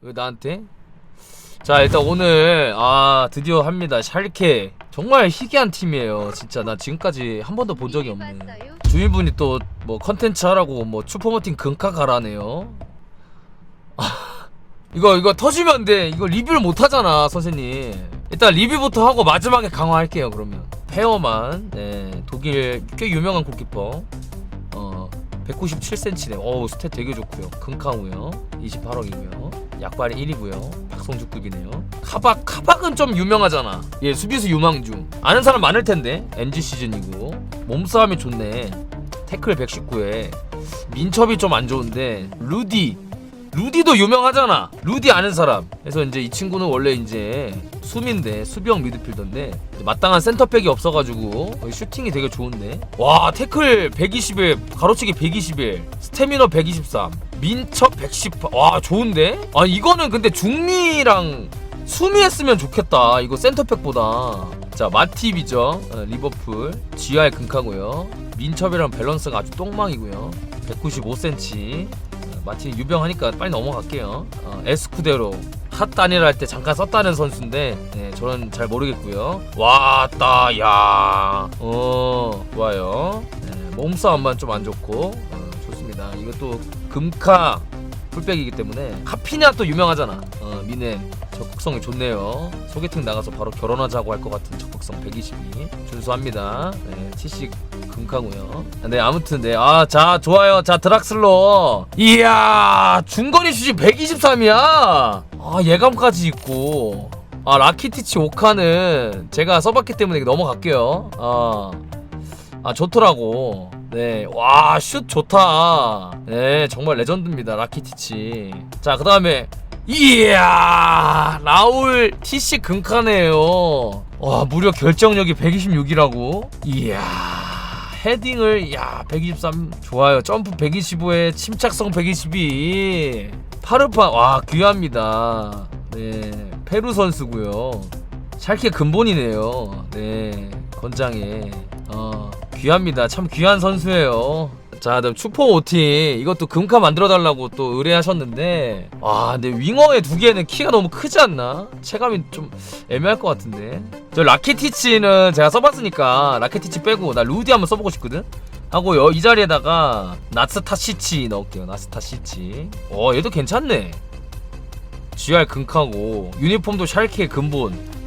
왜 나한테? 자 일단 오늘 아 드디어 합니다. 샬케. 정말 희귀한 팀이에요. 진짜 나 지금까지 한 번도 본 적이 없는 주인분이 또 뭐 컨텐츠 하라고 뭐 슈퍼모팅 금카 가라네요. 이거 이거 터지면 돼. 이거 리뷰를 못 하잖아 선생님. 일단 리뷰부터 하고 마지막에 강화할게요 그러면. 페어만. 네 독일 꽤 유명한 골키퍼. 어 197cm네. 어우 스탯 되게 좋고요. 금카우요. 28억이고요 약발이 1위고요. 박성주급이네요. 카박 카박은 좀 유명하잖아. 얘 수비수 유망주. 아는 사람 많을 텐데. NG 시즌이고. 몸싸움이 좋네. 태클 119에. 민첩이 좀 안 좋은데. 루디. 루디도 유명하잖아. 루디 아는 사람. 그래서 이제 이 친구는 원래 이제 수미인데 수비형 미드필더인데 마땅한 센터백이 없어가지고 슈팅이 되게 좋은데. 와 태클 120에 가로치기 121, 스태미너 123, 민첩 118. 와 좋은데? 아 이거는 근데 중미랑 수미 했으면 좋겠다. 이거 센터백보다. 자 마팁이죠. 어, 리버풀. GR 금카고요. 민첩이랑 밸런스가 아주 똥망이고요. 195cm. 마틴 유병하니까 빨리 넘어갈게요. 어, 에스쿠데로 핫 단일 할때 잠깐 썼다는 선수인데 네, 저는 잘 모르겠고요. 왔다 야. 어 좋아요. 네, 몸싸움만 좀 안 좋고 어, 좋습니다. 이것도 금카 풀백이기 때문에 카피냐 또 유명하잖아. 어, 미네 적극성이 좋네요. 소개팅 나가서 바로 결혼하자고 할 것 같은 적극성 122 준수합니다. 네, TC 금카고요. 네 아무튼 네아자 좋아요. 자 드락슬러 이야 중거리 슛이 123이야. 아 예감까지 있고 아 라키티치 오카는 제가 써봤기 때문에 넘어갈게요. 아, 아 좋더라고. 네, 와, 슛 좋다. 네, 정말 레전드입니다, 라키티치. 자, 그 다음에, 이야, 라울 TC 금카네요. 와, 무려 결정력이 126이라고? 이야, 헤딩을, 야, 123. 좋아요. 점프 125에 침착성 122. 파르파, 와, 귀합니다. 네, 페루 선수고요 샬케 근본이네요. 네, 건장에. 어, 귀합니다. 참 귀한 선수예요. 자, 다음 추포 오티 이것도 금카 만들어 달라고 또 의뢰하셨는데, 아, 근데 윙어의 두 개는 키가 너무 크지 않나? 체감이 좀 애매할 것 같은데. 저 라케티치는 제가 써봤으니까 라케티치 빼고 나 루디 한번 써보고 싶거든. 하고 여, 이 자리에다가 나스타시치 넣을게요. 나스타시치. 어, 얘도 괜찮네. GR 금카고 유니폼도 샬케 근본.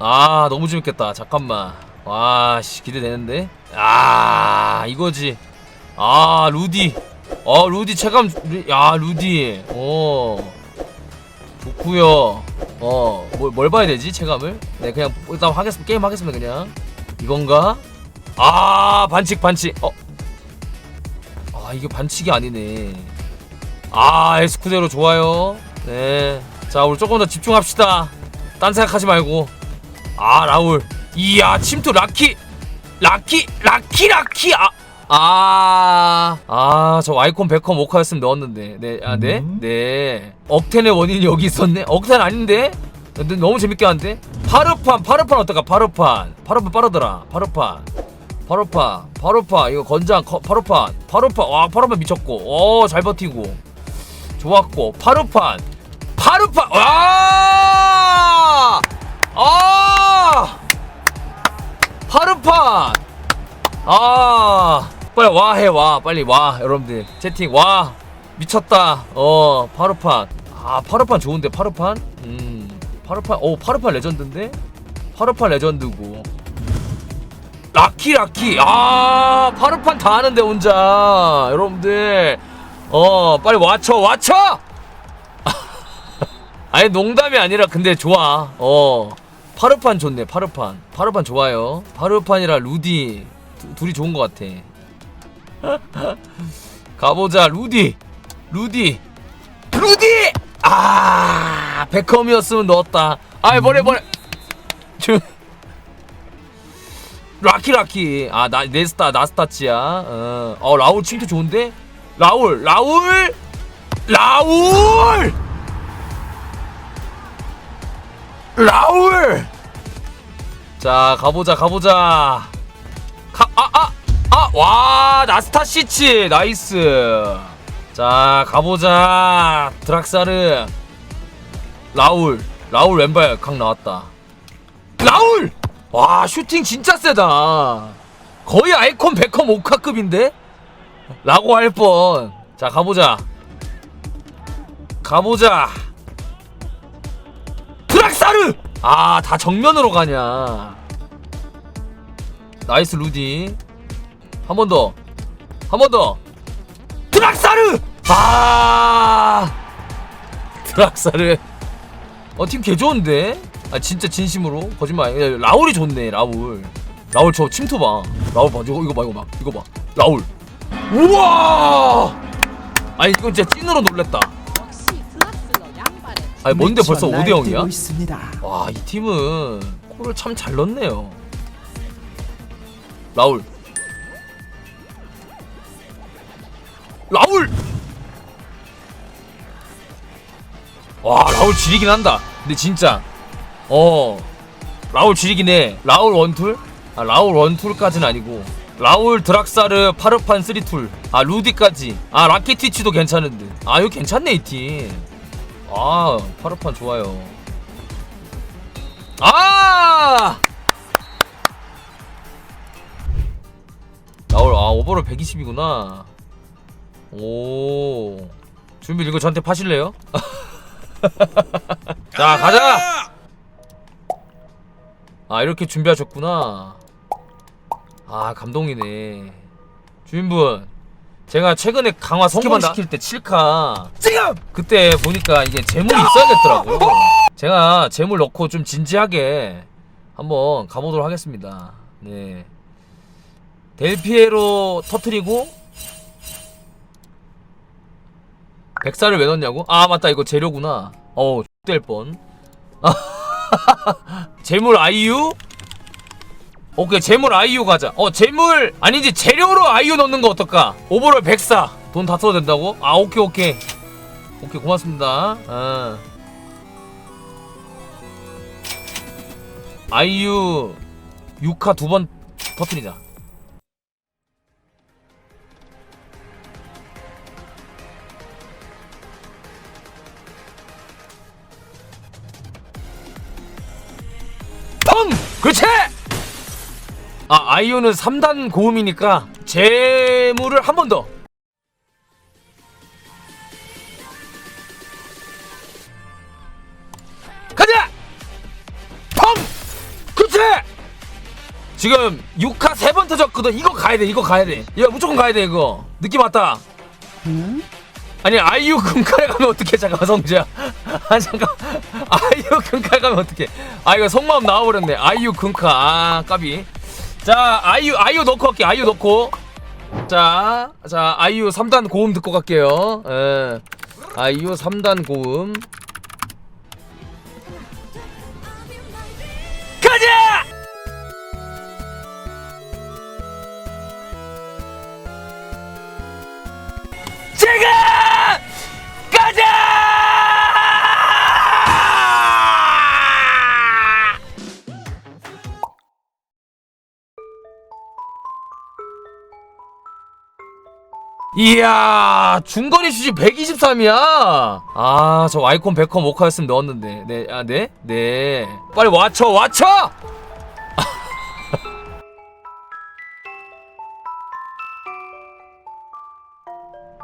아 너무 재밌겠다. 잠깐만. 와씨 기대되는데? 아 이거지. 아 루디. 어 루디 체감 루- 야 루디. 어 좋구요. 어뭘 뭘 봐야 되지 체감을? 네 그냥 일단 하겠습니다 게임 하겠습니다 그냥. 이건가? 아 반칙 반칙. 어아 이게 반칙이 아니네. 아 에스쿠데로 좋아요. 네자 우리 조금 더 집중합시다. 딴 생각하지 말고 아 라울. 이야 침투 라키 라키 라키 라키. 아 아 아 저 와이콘 베컴 오카였으면 넣었는데. 네아네네 네. 억텐의 원인이 여기 있었네? 억텐 아닌데? 근데 너무 재밌게 하는데? 파르판 파르판 어떨까? 파르판. 파르판 빠르더라. 파르판. 파르판 파르판. 이거 건장 거, 파르판. 파르판. 와 파르판 미쳤고. 어 잘 버티고. 좋았고. 파르판. 파르판. 와! 아! 파르판! 아! 빨리 와, 해, 와. 빨리 와. 여러분들. 채팅, 와. 미쳤다. 어, 파르판. 아, 파르판 좋은데, 파르판? 음, 파르판, 오, 파르판 레전드인데? 파르판 레전드고. 라키, 라키. 아, 파르판 다 하는데, 혼자. 여러분들. 어, 빨리 와쳐, 와쳐! 아니 농담이 아니라 근데 좋아. 어. 파르판 좋네. 파르판. 파르판 좋아요. 파르판이랑 루디 두, 둘이 좋은 것 같아. 가보자. 루디. 루디. 루디. 아 베컴이었으면 넣었다. 아이 뭐래. 저- 라키 라키. 아나 네스타 나스타치야. 어. 어 라울 침투 좋은데? 라울 라울 라울. 라울! 자, 가보자, 가보자. 가, 아, 아! 아, 와, 나스타 시치. 나이스. 자, 가보자. 드락사르. 라울. 라울 왼발 각 나왔다. 라울! 와, 슈팅 진짜 세다. 거의 아이콘 베컴 오카급인데? 라고 할 뻔. 자, 가보자. 가보자. 아, 다 정면으로 가냐. 나이스 루디. 한 번 더. 한 번 더. 드락사르! 아! 드락사르. 어, 팀 개 좋은데? 아, 진짜 진심으로? 거짓말. 야, 라울이 좋네, 라울. 라울 저 침투 봐. 라울 봐. 이거, 이거 봐, 이거 봐. 이거 봐. 라울. 우와! 아니, 이거 진짜 찐으로 놀랬다. 역시 플러스로 양발에 아니, 뭔데 벌써 미쳐 5대 날뛰고 0이야? 있습니다. 와, 이 팀은 골을 참 잘 넣네요. 라울. 라울! 와, 라울 지리긴 한다. 근데 진짜. 어. 라울 지리긴 해. 라울 원툴? 아, 라울 원툴까지는 아니고. 라울 드락사르 파르판 3툴. 아, 루디까지. 아, 라키티치도 괜찮은데. 아, 이거 괜찮네, 이 팀. 아, 파르판 좋아요. 아! 나올 아 오버롤 120이구나. 오. 준비 이거 저한테 파실래요? 자 가자. 아 이렇게 준비하셨구나. 아 감동이네. 주인분 제가 최근에 강화 성공시킬 때 7카 지금 그때 보니까 이게 재물이 있어야겠더라고요. 제가 재물 넣고 좀 진지하게 한번 가보도록 하겠습니다. 네. 델피에로 터트리고 백사를 왜 넣냐고? 아 맞다 이거 재료구나. 어우 될 뻔. 재물 아이유? 오케이 재물 아이유 가자. 어 재물 아니지 재료로 아이유 넣는 거 어떨까? 오버롤 백사 돈다 써도 된다고? 아 오케이 오케이 오케이 고맙습니다. 아. 아이유 6카 두번 터트리자. 펑! 그렇지! 아, 아이유는 3단 고음이니까 재물을 한 번 더. 가자! 펑! 그렇지! 지금 6카 세번 터졌거든. 이거 가야 돼. 이거 가야 돼. 이거 무조건 가야 돼, 이거. 느낌 왔다. 음? 아니 아이유 금칼 가면 어떡해 잠깐 성재야 아 잠깐 아이유 금칼 가면 어떡해 아 이거 속마음 나와버렸네 아이유 금칼 아 까비 자 아이유 아이유 넣고 갈게 아이유 넣고. 자, 자 아이유 3단 고음 듣고 갈게요. 예. 아이유 3단 고음 이야 중거리 슛이 123이야 아저 아이콘 베컴 오카였으면 넣었는데 네 아 네네 네, 네. 빨리 와쳐 와쳐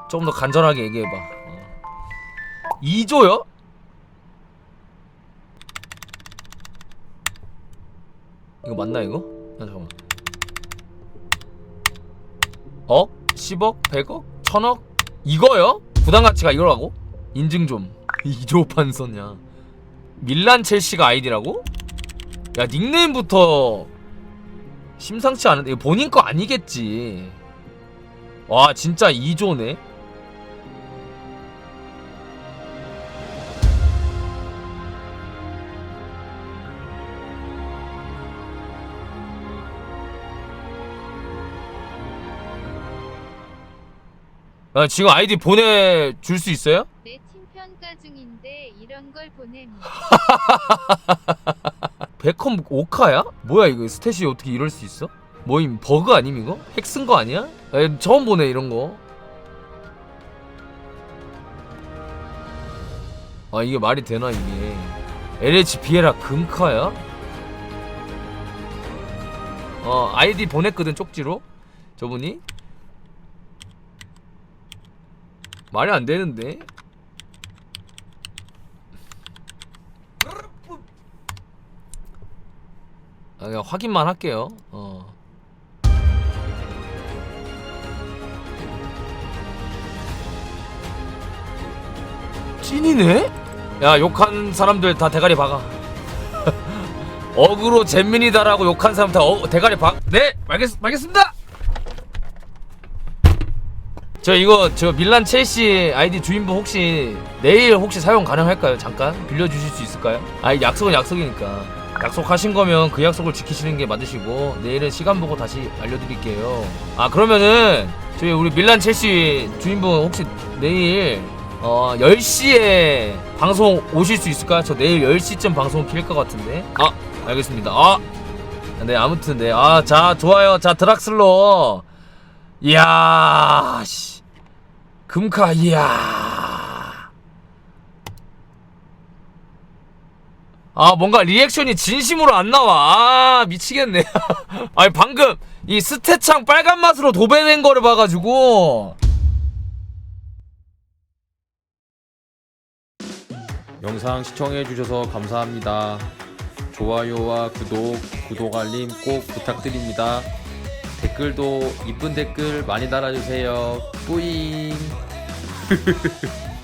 좀더 간절하게 얘기해봐. 어. 2조요? 이거 맞나 이거? 아, 잠깐만. 억? 10억? 100억? 1000억? 이거요? 부담 가치가 이거라고? 인증 좀. 2조 판서냐? 밀란 첼시가 아이디라고? 야 닉네임부터 심상치 않은데 본인 거 아니겠지. 와 진짜 2조네. 야, 지금 아이디 보내줄 수 있어요? 내 팀 평가 중인데 이런 걸 보내면 베컴 오카야? 뭐야 이거 스탯이 어떻게 이럴 수 있어? 뭐임 버그 아님 이거? 핵 쓴 거 아니야? 에, 처음 보네 이런 거. 아 이게 말이 되나 이게? LH 비에라 금카야? 어 아이디 보냈거든 쪽지로 저분이 말이 안 되는데 아, 그냥 확인만 할게요. 어. 찐이네? 야 욕한 사람들 다 대가리 박아. 어그로 잼민이다라고 욕한 사람 다 어, 대가리 박. 네, 알겠 알겠습니다. 저 이거 저 밀란 첼시 아이디 주인분 혹시 내일 혹시 사용 가능할까요? 잠깐 빌려주실 수 있을까요? 아 약속은 약속이니까 약속하신 거면 그 약속을 지키시는 게 맞으시고 내일은 시간 보고 다시 알려드릴게요. 아 그러면은 저희 우리 밀란 첼시 주인분 혹시 내일 어 10시에 방송 오실 수 있을까요? 저 내일 10시쯤 방송 킬것 같은데. 아 알겠습니다. 아네 아무튼 네아자 좋아요. 자 드락슬러 이야 씨 금카 이야 아 뭔가 리액션이 진심으로 안 나와 아 미치겠네 아니 방금 이 스테창 빨간 맛으로 도배된 거를 봐가지고 영상 시청해주셔서 감사합니다. 좋아요와 구독, 구독 알림 꼭 부탁드립니다. 댓글도 이쁜 댓글 많이 달아주세요. 뿌잉!